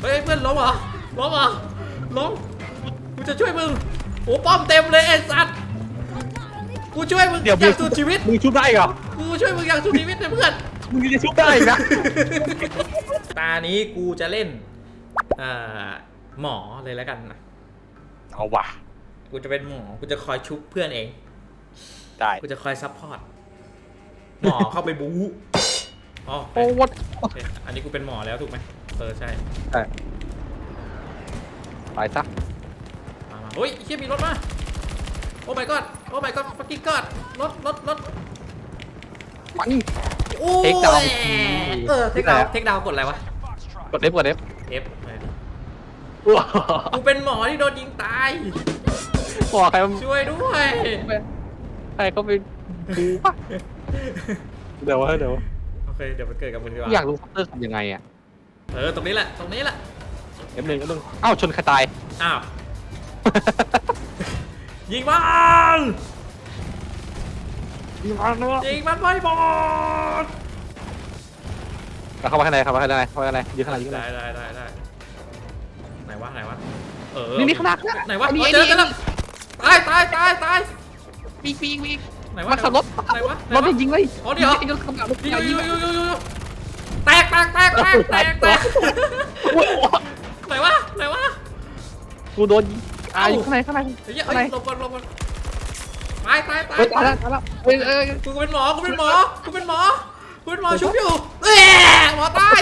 เฮ้ยเพื่อนล้มเหรอล้มเหรอล้มกูจะช่วยมึงโอ้ป้อมเต็มเลยไอ้สัตว์กูช่วยมึงเดี๋ยวอย่างสุดชีวิตมึงชุบได้เหรอกูช่วยมึงอย่างสุดชีวิตเลยเพื่อน มึงจะชุบได้อีกนะ ตานี้กูจะเล่นเอ่อหมอเลยแล้วกันนะเอาว่ะกูจะเป็นหมอกูจะคอยชุบเพื่อนเอง ได้ กูจะคอยซัพพอร์ตหมอเข้าไปบู๊ อ๋อโอโอ้เควัดโอเคอันนี้กูเป็นหมอแล้วถูกไหมเออใช่ไปซะมามาเฮ้ยเฮียมีรถมา โอ้ my god โอ้ my god fucking god รถรถรถมัน โอ้ Take down ยเออเทคดาวเทคดาวกดอะไรวะ กดเอฟกดเอฟ F กูเป็นหมอที่โดนยิงตาย บอกใครมันช่วยด้วย ใครเขาไปดูปะเดี๋ยววะเดี๋ยววะโอ เคเดี๋ยวมันเกิดกับมึงดีกอยาว่ากรู้คัพเตอร์ทำยังไงอะเออตรงนี้แหละตรงนี้แหละเอฟหนึ่งก็ต้องเอ้าชนใครตาย อ้าวยิงมันยิงมันเนอะยิงมันไม่หมดแล้วเข้ามาข้างในเข้ามาข้างในเข้ามาข้างในยืนข้างในยืนข้างในได้ได้ได้ได้ไหนวะไหนวะเออนี่นี่ข้างหน้าข้างหน้าไหนวะไอ้นี่เออเจอไอ้นี่กันแล้วตายตายตายตายปีกปีกปีก ไหนวะมันขับรถไหนวะรถได้ยิงเลยอ๋อเดี๋ยว ยิงขับรถยิงยิงอยู่อยู่อยู่อยู่อยู่แตกแตกแตกแตกแตกแตกไหนวะไหนวะกูโดนยิงอ่าอยู่ข้างในข้างใน เฮ้ยข้างเอ้ในยหลบก่อนหลบก่อนตายตายตายเฮ้ยตายแล้วตายแล้วเฮ้ยเอ้ยกูเป็นหมอกูเป็นหมอกูเป็นหมอกูเป็นหมอชุบอยู่เอ้ยหมอตาย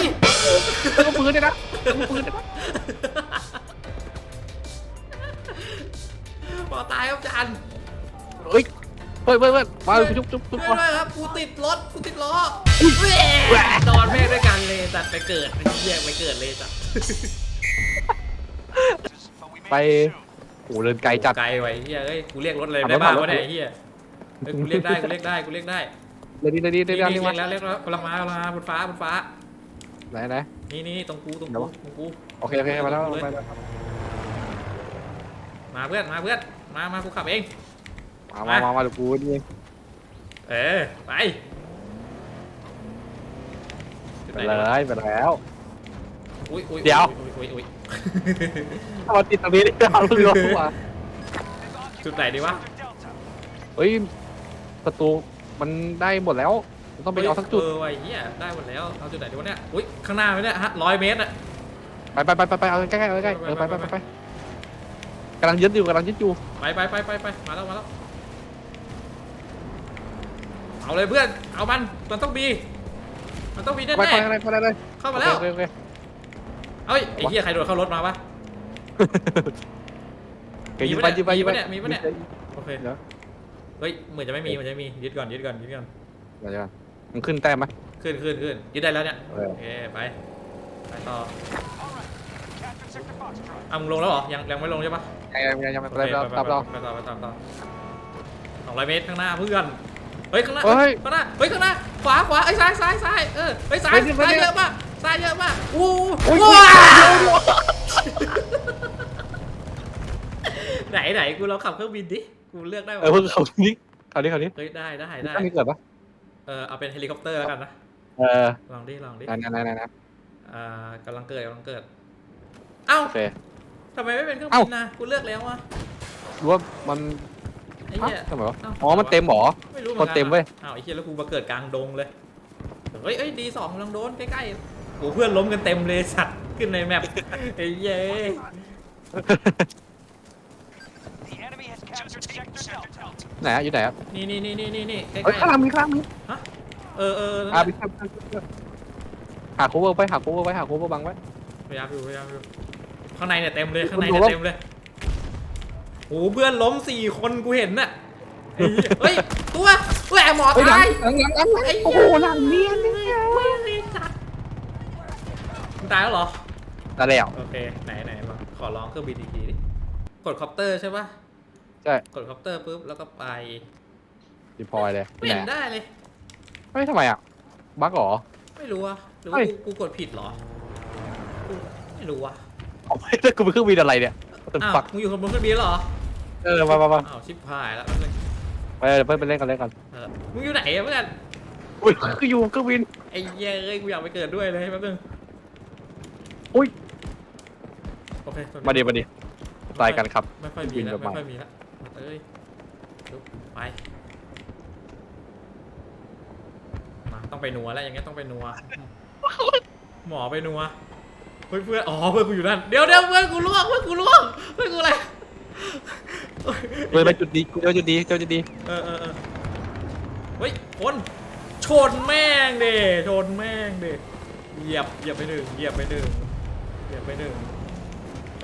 เอ้ยเอาปืนด้วยนะเอาปืนด้วยนะ ฮ้ยเฮ้ยเฮ้ยมาจุ๊บจุ๊บจุ๊บช่วยด้วยครับกูติดรถกูติดล้อเว้ยนอนแม่งด้วยกันเลยจัดไปเกิดไอ้เหี้ยไปเกิดเลยจัดไปโอ้เดินไกลจัดไกลไว้เหี้ยเอ้ยกูเรียกรถเลยขับรได้ถบ้างขับรถวะเนี่ยไอ้เหี้ยเฮ้ยกูเรียกได้กูเรียกได้กูเรียกได้เลยดีเลยดีเลยนี่ดีนี่นี่เรีมายกแล้วเรียกแล้วกำลังมากำลังมาบนฟ้าบนฟ้าไหนไหนนี่นี่ตรงกูตรงเดี๋กูยวตรงกูโอเคโอเคมาแล้วไปแล้วมาเพื่อนมาเพื่อนมามากูขับเอง มามามา มาดูกูนี่เออไปไปเลยไปแล้ว อุ้ยอุ้ยเดี๋ยว อุ้ยอุ้ยถ้ามาติดตรงนี้ได้เอาลูกน้องมาจุดไหนดีวะเฮ้ยประตูมันได้หมดแล้วต้องไปเอาสักจุด เออไอ้เหี้ยได้หมดแล้วเอาจุดไหนดีวะเนี่ยอุ้ยข้างหน้าไหมเนี่ยฮะร้อยเมตรอะ ไปไปไปไปไปเอาใกล้ๆเอาใกล้ๆเออไปไปไปไปกำลังยึดอยู่กำลังยึดอยู่ไปไปไปไปไปมาแล้วมาแล้ว เอาเลยเพื่อน เอามัน มันต้องมี มันต้องมีแน่ไปแน่ไปไปไปเลยเข้ามาแล้วโอเคโอเคเอ้ย ไอ้เหี้ยใครโดดเข้ารถมาวะโอเคยึดไปยึดไปยึดไปมีปะเนี่ยมีปะเนี่ย โอเค เดี๋ยวเฮ้ย เหมือนจะไม่มีเหมือนจะไม่มี ยึดก่อน ยึดก่อน ยึดก่อน เดี๋ยวมันขึ้นแต้มไหม ขึ้นขึ้นขึ้นยึดได้แล้วเนี่ย เออ โอเค ไป ไปต่ออะมึงลงแล้วเหรอ ยังยังไม่ลงใช่ปะยังยังยังไม่โอไปตามเราไปต่อไปต่อไปต่อสองร้อยเมตรข้างหน้าเพื่อน เฮ้ยข้างหน้าเฮ้ยข้างหน้าเฮ้ยข้างหน้าขวาขวาเอ้ยซ้ายซ้ายซ้ายเออเฮ้ยซ้ายเฮ้ยนี่ซ้ายนี่เยอะมากซ้ายเยอะมากอู้โอ้ยว้าไหนไหนกูเราขับเครื่องบินดิกูเลือกได้เออปะเพิ่งเขานี้เขานี้เขานี้เฮ้ยได้ได้ได้อันนี้เกิดปะเออเอาเป็นเฮลิคอปเตอร์แล้วกันนะเออลองดิลองดินั่นนั่นนั่นนั่นอ่ากำลังเกิดกำลังเกิดเอ้าโอเคทำไมไม่เป็นเครื่องเอ้าบินนะกูเลือกแล้วอะรู้ว่ามัน ไอ้ฮะเหี้ย ทำไมวะเอ้า อ๋อมันเต็มเหรอ ไม่รู้เหมือนกัคนเต็มเว้ย อ้าวไอ้เหี้ยแล้วกูมาเกิดกลางดงเลย เฮ้ยเอ้ยดีสองกำลังโดนใกล้ๆโอ้เพื่อนล้มกันเต็มเลยสัตว์ขึ้นในแมปไอ้เย้ไหนอะอยู่ไหนอะนี่นี่นี่นี่นี่นี่ใกเฮ้ยล้ข้างหล่างมีข้างหล่างมีๆเออเอออ่าไปข้างหลังหาโคเวอร์ไปหาโคเวอร์ไว้หาโคเวอร์บังไว้ พยายามอยู่พยายามอยู่ข้างในเนี่ยเต็มเลยข้างในคุณเนี่ยดูว่าเต็มเลย โอ้เพื่อนล้มสี่คนกูเห็นน่ะไอ้เหี้ยเฮ้ยตัวแหวหมอเฮ้ยหลัตางยหลังหลังหลังหลังไอ้เหี้ยโอ้โหหลังเนียนเนี่ยเว้ยจัดมึงตายแล้วเหรอตายแล้วโอเค ไหนไหนลองขอลองเครื่องบินอีกทีดิ กดคอปเตอร์ใช่ปะใช่กดคอปเตอร์ปุ๊บแล้วก็ไป ดีพลอยเลยไม่เห็นได้เลย เฮ้ยทำไมอะบั๊กเหรอ ไม่รู้อะหรือเฮ้ว่ายกูกูกดผิดเหรอกูไม่รู้อะเอาไม่ได้กูเป็นเครื่องบินอะไรเนี่ยตึงอ้าวปักมึงอยู่บนเครื่องบินเหรอ เออมามามาอ้าวชิบหายแล้วแป๊บนึงไปเพื่อนไปเล่นกันเล่นกันเออมึงอยู่ไหนอะเพื่อนอุ้ยคืออยู่เครื่องบินไอ้เย้ยกูอยากไปเกิดด้วยเลยแป๊บนึงอุ้ยโอเคมาดีมาดีตายกันครับ ไม่ค่อยมีบินแล้วกลับไม่มาค่อยมีแล้วมาเอ้ยลุกไปมาต้องไปนัวแล้วอย่างเงี้ยต้องไปนัว หมอไปนัวเฮ้ยเพื่อนอ๋อเพื่อนกูอยู่นั่นเดี๋ยวเดี๋ยวเพื่อนกูล่วงเพื่อนกูล่วงเพื่อนกูอะไร เฮ้ยไปจุดดีเจอจุดดีเจอจุดดีเออเออเออเฮ้ยคนชนแม่งเดชนแม่งเดเหยียบเหยียบไปหนึ่งเหยียบไปหนึ่งเหยียบไปหนึ่ง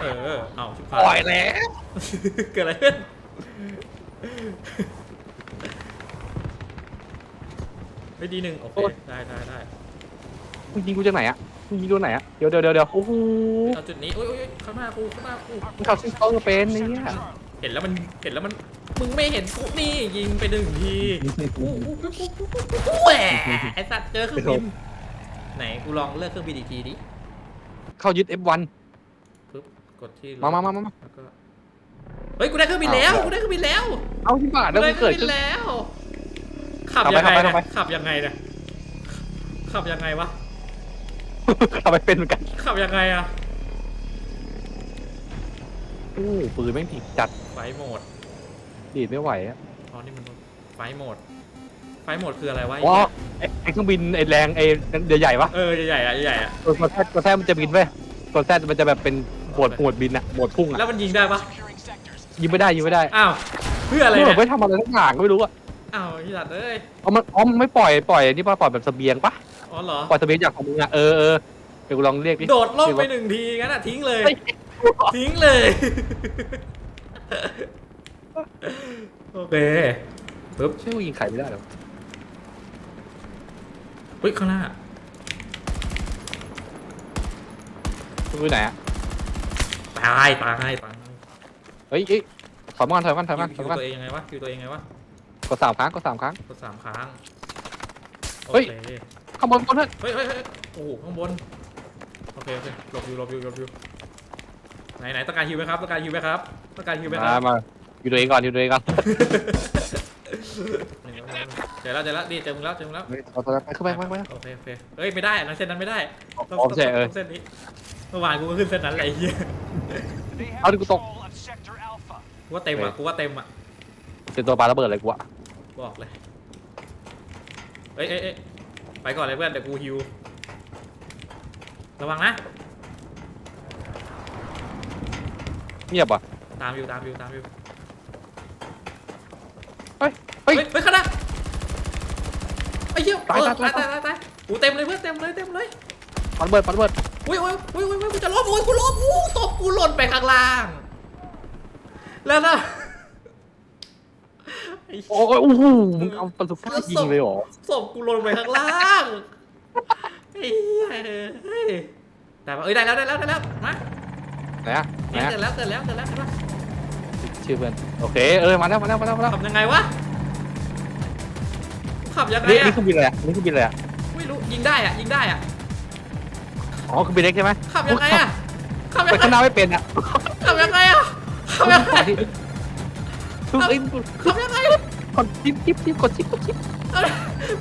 เออเอาชิบหายปล่อยแล้ว เกิดอะไรขึ้นไปดีหนึ่งโอเคได้ได้ได้มึงยิงกูจากไหนอะมึงยิงกูไหนอะเดี๋ยวเดี๋ยวเดี๋ยวเดี๋ยวโอ้โหเอาจุดนี้โอ้ยโอ้ยโอ้ยข้างหน้ากูข้างหน้ากูมึงขับซิงเกิลเป็นไอ้เนี่ย เห็นแล้วมันเห็นแล้วมันมึงไม่เห็นกูนี่ยิงไปหนึ่งทีอู้อู้อู้อู้อู้อู้แหมไอสัตว์เจอเครื่องบินไหนกูลองเลือกเครื่องบินอีกทีดิเข้ายึด F1 ปึ๊บกดที่มามามามามาแล้วก็เฮ้ยกูได้เครื่องบินแล้วกูได้เครื่องบินแล้วเอาที่บาทแล้วได้เครื่อเกิงดบิขึ้นแล้ว ขับยังไงขับยขับยังไงเนี่ยขับยังไงวะขับไปเป็นเหมือนกันขับยังไงอะโอ้ปืนแม่งถีบจัด โหมดดีดไม่ไหวอะอ๋อนี่มันไฟโหมด ไฟโหมดคืออะไรวะว้าไอ้ไอ้เครื่องบินไอ้แรงไอ้ใหญ่ๆปะเออใหญ่ๆอะใหญ่ๆอะตัวตัวแทตัวแทมันจะบินไปตัวแทมันจะแบบเป็นโหมดโหมดบินอะโหมดพุ่งอะแล้วมันยิงได้ปะยิงไม่ได้ยิงไม่ได้อ้าวเพื่ออะไรเพื่อเนี่ยไม่ทำอะไรทั้งอย่างก็ไม่รู้อะอ้าวพี่สัตว์เอ้ยเอามันอ๋อมันไม่ปล่อยปล่อยนี่ปะปล่อยแบบเสบียงปะอ๋อเหรอ ปล่อยเสบียงจากของมึงอะเออเออเดี๋ยวกูลองเรียกดิ โดดล่มไปหนึ่งทีงั้นอะทิ้งเลยเฮ้ยทิ้งเลย โอเคปึ๊บช่วยกูยิงไข่ไม่ได้หรอเฮ้ยข้างหน้าช่วยไหนอะตายตายตายเฮ้ยเอ้ยถอยมาก่อนถอยมาก่อนถอยมาก่อนถคิอวยมาก่อนตัวเองยังไงวะคิวตัวเองยังไงวะกดสามครั้งกดสามครั้ง กดสามครั้งโอเฮ้ยเคข้างบนบนเพื่อนเฮ้ยเฮ้ยเฮ้ยโอ้โหข้างบนโอเคโอเคหลบอยู่หลบอยู่หลบอยู่ไหนไหนต้องการฮิวไหมครับต้องการฮิวไหมครับ ต้องการฮิวไหมคมารับมาอยู่ตัวเองก่อนอยู่ตัวเองก่อนเจอแล้วเจอแล้วดีเจอมึงแล้วเจอมึงแล้วเฮ้ยเอาตัวไปขึ้นไปไปไปโอเคโอเคเฮ้ยไม่ได้นะเส้นนั้นไม่ได้ต้องอ๋อใช่เออต้องเส้นนี้เมื่อวานกูก็ขึ้นเส้นนั้นแหละไอ้เหี้ยเอาดิกูตกกูว่าเต็มอะกูว่าเต็มอะเป็นตัวปลาระเบิดเลยกูอะบอกเลยเอ้ยเอ้ยเอ้ยไปก่อนเลยเพื่อนเดี๋ยวกูฮิวระวังนะเงียบอะตามอยู่ตามอยู่ตามอยู่เฮ้ยเฮ้ยเฮ้ยข้างหน้าไอ้เหี้ยตายเออตายตาตายยตายตายกูเต็มเลยเพื่อนเต็มเลยเต็มเลยปลาระเบิดปลาระเบิดอุ้ยอุ้ยอุ้ยอุ้ยอุ้ยกูจะล้มอุ้ยกูล้มอู้ตบกูหล่นไปข้างล่าง แล้วนะไอ้โอ้ยโอ้โหมึงเอาประสบการณ์ยิงเลยเหรอศพกูหล่นไปข้างล่างไอ้เหี้ยเฮ้ยแต่ว่าเอ้ยได้แล้วได้แล้วได้แล้วมาไหนอะไหนเนี่ยอะเสร็จแล้วเสร็จแล้วเสร็จแล้วเห็นปะ ชื่อเพื่อนโอเคเออมาแล้วมาแล้วมาแล้วมาแล้วขับยังไงวะขับยังไงนี่อะนี่คือบินอะไรอะนี่คือบินอะไรอะไม่รู้ยิงได้อะยิงได้อะอ๋อคือบินเล็กใช่ไหมขับยังไงอะขับไปยังไงข้างหน้าไม่เป็นอะขับยังไงอะขับยังไงต่อที่ทุกไอ้ขับยังไงกดชิปชิปชิปกดชิปกดชิปเอ้ย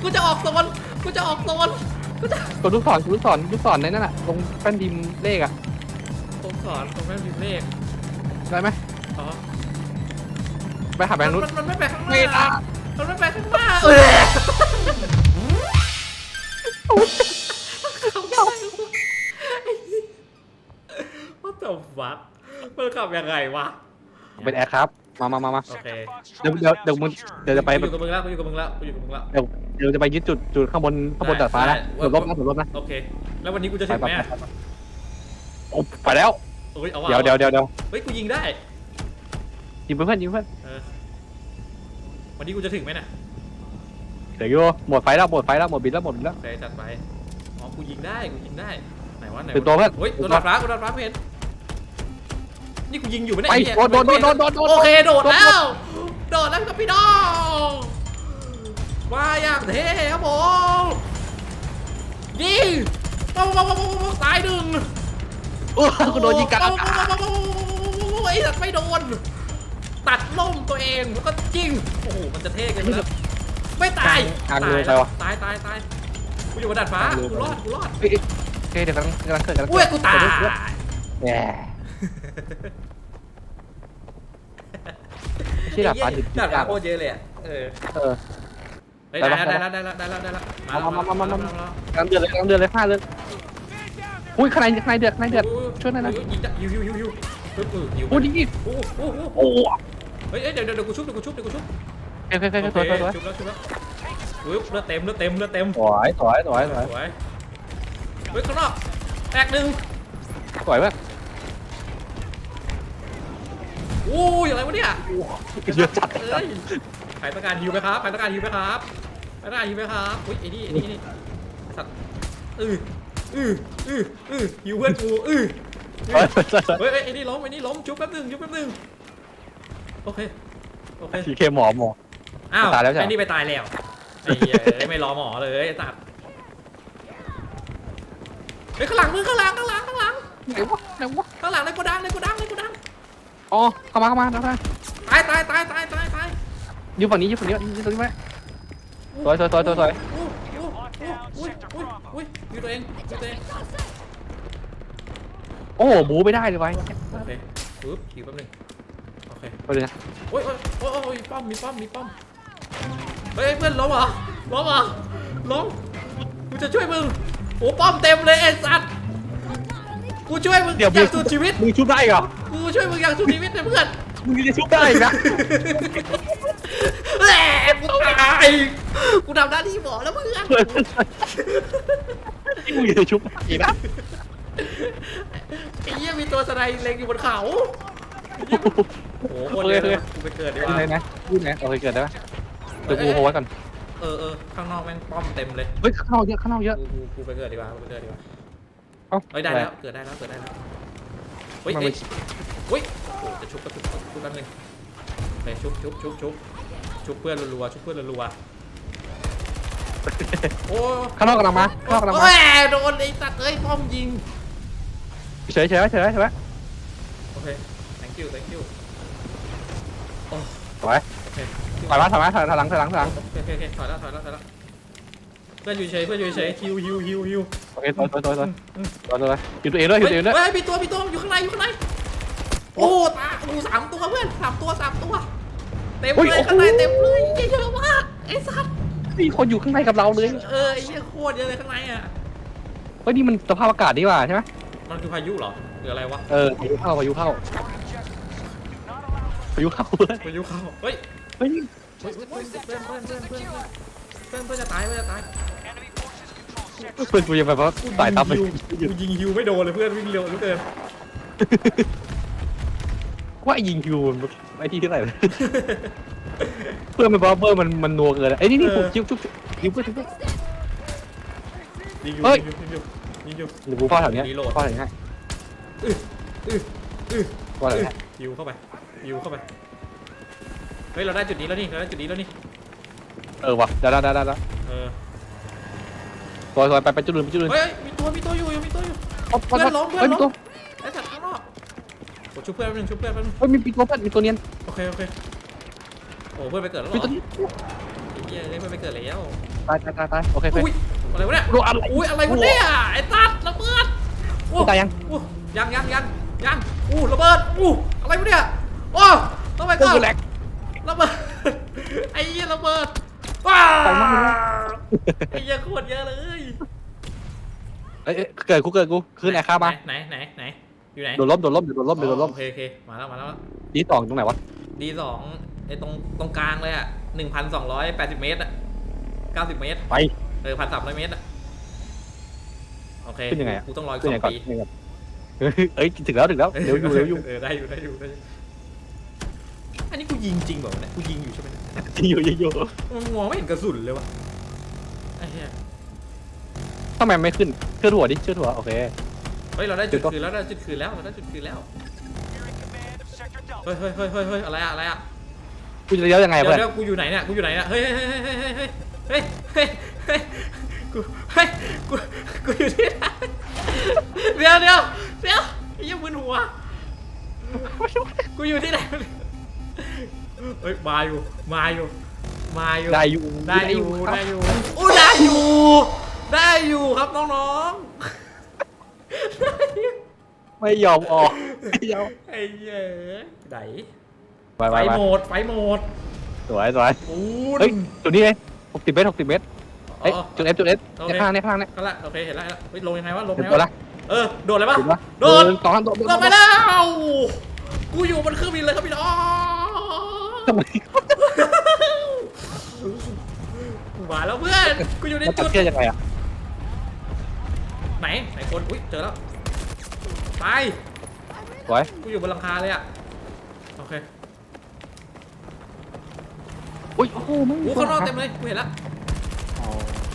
กูจะออกโซนกูจะออกโซนกูจะกดลูกศรกดลูกศรลูกศรในนั่นอะตรงแป้นดิมเลขอะตรงสอนตรงแม่พิมพ์เลขได้ไหมอ๋อ ไปหาแบงค์นู้นมันมันไม่ไปข้างหไม่น้าได้มันไม่ไปข้างหน้าเออว่าแต่วัดมันขับยังไงวะ เป็นแอร์ครับ มามามามาโอเคเดี๋ยวเดี๋ยวเดี๋ยวมึงเดี๋ยวจะไปกูอยู่กับมึงแล้วกูอยู่กับมึงแล้วกูอยู่กับมึงแล้ว เดี๋ยวเดี๋ยวจะไปยึดจุดจุดข้างบนข้างบนได้ดาดฟ้านะได้เดี๋ยวลบนะเดี๋ยวลบนะโอเค แล้ววันนี้กูจะไปถึงไปไหมไปอะไปโอ้ไปแล้ว เอ้ยเอาว่ะเดี๋ยวเดี๋ยวเดี๋ยวเดี๋ยว เฮ้ยกูยิงได้ ยิงเพื่อนยิงเพื่อนเออวันนี้กูจะถึงไหมน่ะเดี๋ยวโยหมดไฟแล้วหมดไฟแล้วหมดบินแล้วหมดบินแล้วโอเคจัดไปอ๋อกูยิงได้กูยิงได้ไหนวะไหนเป็นตัวเพื่อน เฮ้ยโดนดาดฟ้ากูโดนดาดฟ้าไม่เห็นนี่กูยิงอยู่ไหมเนี่ไปยอ้เหี้ยโดนโดนโดนโดนโดนโดนโอเคโดดโดนแล้วโดดแล้วครับพี่น้องมาอย่างเท่ครับผมยิงว้าวว้าวว้าวว้าวตายหนึ่ง โอ้กูโดนยิงกลางอากาศไอ้สัตว์ไม่โดน ตัดล่มตัวเองแล้วก็ยิงโอ้โหมันจะเท่กันเลยไม่ตายกลางเลยตายไปวะตายตายตายกูอยู่บนดาดฟ้ากลางเลยกูรอดกูรอดเฮ้ยเฮ้ยเดี๋ยวกำลังกำลังเกิดกำลังอุ้ยเกิดกูตายแหมที่ดาดฟ้าไอ้ดึเหี้กยดาดฟ้าโคตรเยอะเลยอะเออเออเฮ้ยได้ได้ปะแล้วได้แล้วได้แล้วได้แล้วได้แล้วมาแล้วมามามามาแล้วแล้วกลางเดือดเลยกลางเดือดเลยห้าเลยอุ้ยข้างในข้างในเดือดข้างในเดือดช่วยหน่อยนะยิงจ้ะยิวยิวยิวยิวปึ๊บปึ๊บยิวโอ้ดีโอ้โหโอ้โหโอ้โหเฮ้ยเอ้ยเดี๋ยวเดี๋ยวเดี๋ยวกูชุบเดี๋ยวกูชุบเดี๋ยวกูชุบเฮ้ยเฮ้ยเฮ้ยสวยสวยสวยชุบแล้วชุบแล้วปึ๊บเลือดเต็มเลือดเต็มเลือดเต็มสวยสวยสวยสวยสวยเฮ้ยข้างนอกแตกหนึ่งสวยมากโอ้ยอะไรวะเนี่ยเยอะจัดเอ้ยใครต้องการฮิวไหมครับใครต้องการฮิวไหมครับใครต้องการฮิวไหมครับอุ้ยไอ้นี่ไอ้นี่ไอ้นี่สัตว์อืออืออืออือฮิวเพื่อนกูอือสวยสวยสวยเฮ้ยเฮ้ยไอ้นี่ล้มไอ้นี่ล้มชุบแป๊บหนึงชุบแป๊บหนึง โอเค โอเค ทีเคหมอหมอ อ้าวตายแล้วใช่ไหมไอ้นี่ไปตายแล้วไอ้เหี้ยไม่รอหมอเลยไอ้ตัดเฮ้ยข้างหลังมึงข้างหลังข้างหลังข้างหลังไหนวะไหนวะข้างหลังในโกดังในโกดังในโกดังอ๋อเข้ามาเข้ามาเข้ามาตายตายตายตายตายตายอยู่ฝั่งนี้อยู่ฝั่งนี้อยู่ตรงนี้ไหมสวยสวยสวยสวยสวยอู้อู้อู้อุ้ยอุ้ยอุ้ยอยู่ตัวเองอยู่ตัวเองโอ้โหบูไม่ได้เลยไว้โอเคปึ๊บคิวแป๊บหนึงโอ เคไปเลยนะโอ้ยโอ้ยโอ้ยโอ้ยป้อมมีป้อมมีป้อมเฮ้ยเพื่อนล้มเหรอล้มเหรอล้มกูจะช่วยมึงโอ้ป้อมเต็มเลยไอ้สัตว์กูช่วยมึงอยากสุดชีวิตมึงชุบได้เหรอกูช่วยมึงอย่างสุดชีวิตนะเพื่อนมึงจะชุบได้อีกนะแหมกูตายกูทำหน้าที่หมอแล้วเพื่อนมึงจะชุบได้อีกนะไอ้เหี้ยมีตัวสไนเล็งอยู่บนเขา โอ้โหโคตรเยเคอะโอเลยกูไปเกิดดีกพูดว่าไหนนะพูดไหนโอเคเกิดได้ปะเดี๋ยวกูโฮไว้ก่อนเออเออข้างนอกแม่งป้อมเต็มเลยเฮ้ยข้างนอกเยอะข้างนอกเยอะ กูกูกูไปเกิดดีกว่ากูไปเกิดดีกว่าเอ้าเฮ้ยได้แล้วเกิดได้แล้วเกิดได้แล้วเฮ้ยมันเอ้ไม่ ยเฮ้ยโอ้จะชุบก็ชุบชุบแป๊บนึงไปชุบชุบชุบชุบชุบเพื่อนรัวๆชุบเพื่อนรัวๆโอ้ข้างนอกกำลังมาข้างนอกกำลังมาโอ้ยโดนไอ้สัตว์เอ้ยป้อมยิงเฉยเฉยเฉยเฉยโอเค thank you thank you ถอยโอเคถอยมาถอยมาถอยถอยหลังถอยหลังถอยหลังโอเคโอเคโอเคถอยแล้วถอยแล้วถอยแล้วเพื่อนอยู่เฉยเพื่อนอยู่เฉยฮิวฮิวฮิวฮิวโอเคถอยถอยถอยถอยถอยถอยอยู่ตัวเองด้วยอยู่ตัวเองด้วยเฮ้ยมีตัวมีตัวอยู่ข้างในอยู่ข้างในโอ้ตาโอ้สามตัวเพื่อนสามตัวสามตัวเต็มเลยข้างในเต็มเลยเยอะมากไอ้สัตว์มีคนอยู่ข้างในกับเราเลยเออไอ้เหี้ยโคตรเยอะเลยข้างในอะเฮ้ยนี่มันสภาพอากาศดีกว่าใช่ไหมมันคือพายุเหรอหรืออะไรวะเออพายุเข้าพายุเข้า พายุเข้าเลยพายุเข้าเฮ้ยเฮ้ยเฮ้ยเฮ้ยเฮ้ยเพื่อนเพื่อนเพื่อนเพื่อนเพื่อนเพื่อนจะตายเพื่อนจะตายเพื่อนกูยังไปเพราะสายตาไปกูยิงฮิวกูยิงฮิวไม่โดนเลยเพื่อนวิ่งเร็วเหลือเกินว่ายิงฮิวมันไอ้ที่เที่ไหนวะเพื่อนมันบอกว่าเพื่อนมันมันนัวเกินอะไอ้นี่นี่ผมจิ้วจุ๊บจิ้วเพื่อนจิ้ว ยิงฮิวเฮ้ย ยิงฮิวยิงฮิว หรือกูป้อนแถวเนี้ยรีโหลด ป้อนแถวเนี้ยอื้ออื้ออื้อ ป้อนแถวเนี้ยฮิวเข้าไป ฮิวเข้าไป เฮ้ย เราได้จุดนี้แล้วนี่ เราได้จุดนี้แล้วนี่ เออว่ะได้ได้ได้ได้เออ ซอยซอยไปไปจุดอื่นไปจุดอื่นเฮ้ย มีตัว มีตัวอยู่มีตัวอยู่เพื่อนล้มเฮ้ยมีตัวไอ้สัตว์ข้างนอกโอ้ชุบเพื่อนแป๊บนึงชุบเพื่อนแป๊บนึงเฮ้ยมีตัวเพื่อนมีตัวเนียนโอเค โอเค โอ้เพื่อนไปเกิดแล้วเหรมีอตัวนี้ไอ้เหี้ยเพื่อนไปเกิดแล้ว ตายตายตายตายโอเคโอเค อุ้ย อะไรวะเนี่ยรู้อะไรอุ้ยอะไรวะเนี่ยไอ้ตัดระเบิดโอ้ตายยังอู้ยังยังยังยังอู้ระเบิดอู้อะไรวะเนี่ย โอ้ต้องไปเพื่ก่ออนนกูแหลกระเบิดไอ้เหี้ยระเบิดว้าไปมากเลยไอ้เหี้ยโคตรเยอะเลยเอ้ยเกิดกูเกิดกูขึ้นแอร์ข้ามาไหนไหนไหนอยู่ไหนโดนล้มโดนล้มโดนล้มโดนล้มโอเคโอเคมาแล้วมาแล้ว ดีสองตรงไหนวะ ดีสองไอ้ตรงตรงกลางเลยอะหนึ่งพันสองร้อยแปดสิบเมตรอะเก้าสิบเมตรไปเออพันสามร้อยเมตรอะโอเคขึ้นยังไงอะ กูต้องรออีกขึ้นสไหนองก่อนปีขึ้นไหนก่อนเอ้ยถึงแล้วถึงแล้วเร็วอยู่เร็วอยู่ เออได้อยู่ได้อยู่ได้อยู่ อันนี้กูยิงจริงเปล่าวะเนี่ยกูยิงอยู่ใช่ไหมเนี่ยอยู่อยู่อยู่มันมองไม่เห็นกระสุนเลยวะไอ้เหี้ยทำไมไม่ขึ้นเชื่อถั่วดิเชื่อถั่วโอเค เฮ้ยเราได้จุดเดี๋ยวก็คืนแล้วเราได้จุดคืนแล้วเราได้จุดคืนแล้วเฮ้ยเฮ้ยเฮ้ยเฮ้ยเฮ้ยอะไรอะอะไรอะกูจะเลี้ยวยังไงเดี๋ยวเพื่อนเดี๋ยวกูอยู่ไหนเนี่ยกูอยู่ไหนเนี่ยเฮ้ยเฮ้ยเฮ้ยเฮ้ยเฮ้ยเฮ้ยเฮ้ยเฮ้ยกูเฮ้ยกูกูอยู่ที่ไหนเดี๋ยวเดี๋ยวเดี๋ยวไอ้เหี้ยังมึนหัวกูอยู่ที่ไหน เฮ้ยมาอยู่ มาอยู่ มาอยู่ ได้อยู่ได้อยู่ ได้อยู่โอ้ได้อยู่ ได้อยู่ครับน้องไม่ยอมออกๆเดียวไอ้เหี้ยไหนไปไฟไปไปโหมดไฟโหมดสวยสวยปูเฮ้ยนจุดนี้เลยหกสิบเมตรหกสิบเมตรเฮ้ยอ๋อจุดเอฟจุดเอฟโอเคในข้างในข้างเนี่ยก็ละโอเคเห็นแล้วเห็นแล้วเฮ้ยลงยังไงวะลงเห็นยังตัวไงละวะเออโดดเลยปะเห็นปะโดดหนึ่งสองสามโดดโดดลงไปแล้วกูอยู่บนเครื่องบินเลยครับพี่น้อง ทำไมมาแล้วเพื่อนกูอยู่ในมันตัจุดดเชือกยังไงอะไหนไหนคนอุ้ยเจอแล้วไปสวยกูอยู่บนหลังคาเลยอะโอเคอุ้ยโอ้โหไม่อู้ข้างนอกเต็มเลยกูเห็นแล้วอ๋อ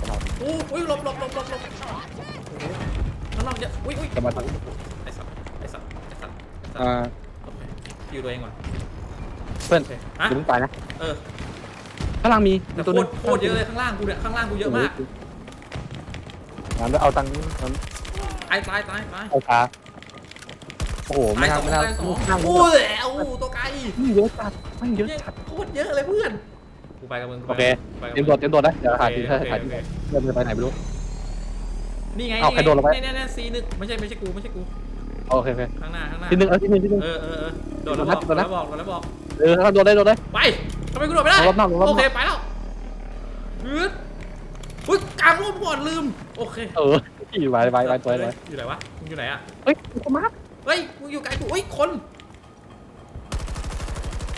ครับอู้อุ้ยหลบหลบหลบหลบหลบข้างนอกเยอะอุ้ยอุ้ยจะมาตั้งไอ้สัตว์ไอ้สัตว์ไอ้สัตว์ไอ้สัตว์อ่าโอเคอยู่ตัวเองก่อน เพื่อนโอเคอย่าฮะเพิ่งตายนะเออข้างล่างมีแต่ตัวโคหนึตงรโคตรเยอะเลยข้างล่างกูเนี่ยข้างล่างกูเยอะมากงั้นเอาตังค์นั้นตายตายตายตายเอาขาโอ้โหไม่ตายสน่าองไม่น่าตายสองไม่น่าโอ้ยเอ้าตัวไกลไม่เยอะจัดไม่เยอะจัด โคตรเยอะเลยเพื่อนกูไปกับมึงกูโอไปเคไปกับเตรียมมึตัวงเตรียมตัวนะเดี๋ยวถ่ายโอทีเคถ่ายโอเคทีโอเคเริ่มจะไปไหนไม่รู้ นี่ไงเอานี่ใครโดนลงไปไงเนี่ยเนี่ยซีนึกไม่ใช่ไม่ใช่กูไม่ใช่กูโอเคโอเคข้างหน้าข้างหน้า ทีหนึ่งเออทีหนึ่งทีหนึ่งเออเออเออโดนแล้วบอกโดโดนนนะแล้วบอกโดนแล้วบอก เออถ้าโดนได้โดนได้ ไปทำไมกูโดดไม่ได้รอบหน้ารอบหน้า โอเคไปแล้วฮึดอุ้ยกลางร่มก่อนลืมโอเคเออไปไปไปไปไปอยู่ไหนวะมึงอยู่ไหนอะเฮ้ยกูมาเฮ้ยมึงอยู่ไกลกูเฮ้ยคน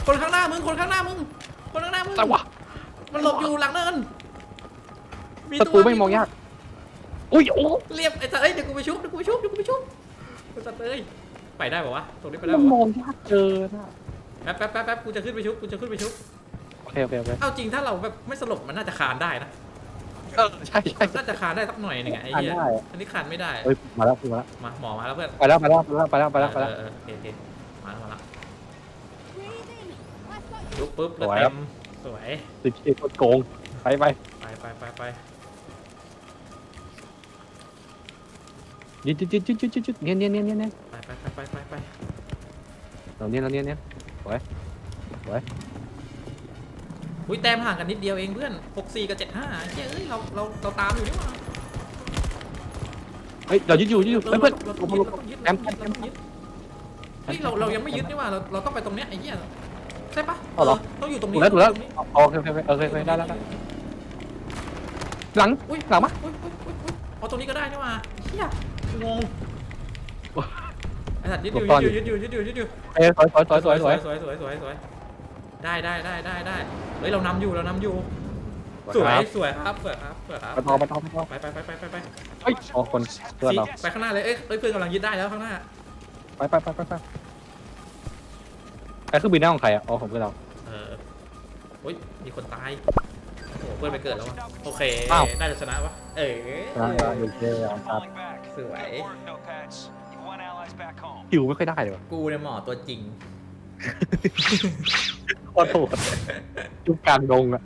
คนข้างหน้ามึงคนข้างหน้ามึงคนข้างหน้ามึงแต่วะมันหลบอยู่หลังเนินประตูไม่มองยากอุ้ยโอ้เรียบไอ้สัตว์เอ้ยเดี๋ยวกูไปชุบเดี๋ยวกูไปชุบเดี๋ยวกูไปชุบไอ้สัตว์เอ้ยไปได้ป่าวะตรงนี้ไปได้มันป่ามอวะงยากเกินอะ แป๊บแป๊บแป๊บแป๊บกูจะขึ้นไปชุบกูจะขึ้นไปชุบโอเคโอเคโอเคเอาจริงถ้าเราแบบไม่สลบมันน่าจะคานได้นะเออใช่ใช่ น่าจะคานได้สักหน่อยหนึงอะไอ้เหี้ยคานได้ อันนี้คานไม่ได้เฮ้ยมาแล้วมาแล้วมาหมอมาแล้วเพื่อนไปแล้วไปแล้วไปแล้วไปแล้วไปแล้วไปแล้ว เออเออโอเคโอเคมาแล้วมาแล้ว Breathe in. I've got ชุบปุ๊บสแล้ววยเต็ครับ มสวยติดเอกโกงไปไปไปไปไปไปยืดยืดยืดยืดยืดยืดเนียนเนียนเนียนเนียนเนียนไปไปไปไปไปเราเนียนเราเนียนเนียน อุ้ยแต้มห่างกันนิดเดียวเองเพื่อน 64 กับ 75เฮ้ยเอ้ยเราเราเราตามอยู่นี่หว่าเฮ้ยเรายืดอยู่ยืดอยู่เฮ้ยเพื่อนเราลต้องงยึมาดลงเราต้องยึดแอมแอมแอมเฮ้ยเราเรายังไม่ยึดนี่หว่าเราเราต้องไปตรงเนี้ยไอ้เหี้ยใช่ปะเอาเหรอ ต้องอยู่ตรงถูนี้กแล้วถูกแล้วตรงนี้ โอเคโอเคโอเคโอเคได้แล้วได้หลังอุ้ย หลังมะ อุ้ยอุ้ยอุ้ยอุ้ยเอาตรงนี้ก็ได้นี่หว่าเหี้ยงง ไอ้สัตว์ยึดอยู่ยึดอยู่ยึดอยู่ยึดอยู่ยึดอยู่เอ้ยสวยสวยสวยสวยสวยสวยสวยสวยสวยได้ได้ได้ได้ได้เฮ้ยเรานำอยู่เรานำอยู่สวยสวยครับสวยครับสวยครับไปต่อไปต่อไปต่อไปไปไปไปไปไปเฮ้ยอ๋อคนเพื่อนเราไปข้างหน้าเลยเอ้ยเอ้ยเพื่อนกำลังยึดได้แล้วข้างหน้าไปไปไปไปไปไอ้เครื่องบินหน้าของใครอะอ๋อของเพื่อนเราเออโอ้ยมีคนตายโอ้โหเพื่อนไปเกิดแล้ววะโอเคอ้าวน่าจะชนะวะเอออ่าโอเคครับ Falling back. Sửa. คิวไม่ค่อยได้เลยว่ะกูเนี่ยหมอตัวจริง โคตรโหดจุกกลางดงอะ